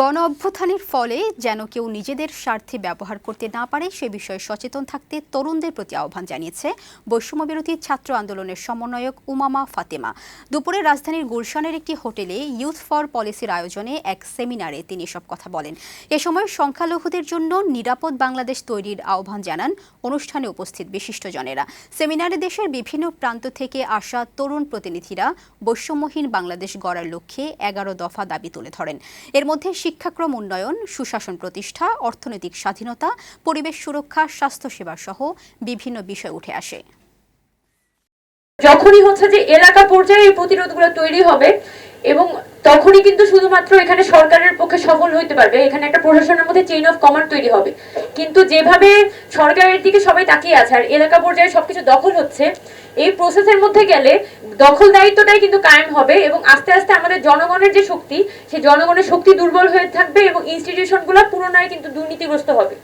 গণ অভ্যুত্থানের ফলে যেন কেউ নিজেদের স্বার্থে ব্যবহার করতে না পারে, সে বিষয়ে সচেতন থাকতে তরুণদের প্রতি আহ্বান জানিয়েছে বৈষম্য বিরোধী ছাত্র আন্দোলনের সমন্বয়ক উমামা ফাতেমা। দুপুরে রাজধানীর গুলশানের একটি হোটেলে ইউথ ফর পলিসির আয়োজনে এক সেমিনারে তিনি এসব কথা বলেন। এ সময় সংখ্যালঘুদের জন্য নিরাপদ বাংলাদেশ তৈরির আহ্বান জানান অনুষ্ঠানে উপস্থিত বিশিষ্টজনেরা। সেমিনারে দেশের বিভিন্ন প্রান্ত থেকে আসা তরুণ প্রতিনিধিরা বৈষম্যহীন বাংলাদেশ গড়ার লক্ষ্যে এগারো দফা দাবি তুলে ধরেন। এর মধ্যে শিক্ষাক্রম উন্নয়ন, সুশাসন প্রতিষ্ঠা, অর্থনৈতিক স্বাধীনতা, পরিবেশ সুরক্ষা, স্বাস্থ্যসেবা সহ বিভিন্ন বিষয় উঠে আসে। যখনই হচ্ছে যে এলাকা পর্যায়ে এই প্রতিরোধগুলো তৈরি হবে এবং তখনই কিন্তু শুধুমাত্র এখানে সরকারের পক্ষে সফল হইতে পারবে। এখানে একটা প্রশাসনের মধ্যে চেইন অফ কমান্ড তৈরি হবে। কিন্তু যেভাবে সরকারের দিকে সবাই তাকিয়ে আছে আর এলাকা পর্যায়ে সবকিছু দখল হচ্ছে, এই প্রসেসের মধ্যে গেলে দখল দায়িত্বটাই কিন্তু কায়েম হবে এবং আস্তে আস্তে আমাদের জনগণের যে শক্তি, সেই জনগণের শক্তি দুর্বল হয়ে থাকবে এবং ইনস্টিটিউশনগুলো পুরোনায় কিন্তু দুর্নীতিগ্রস্ত হবে।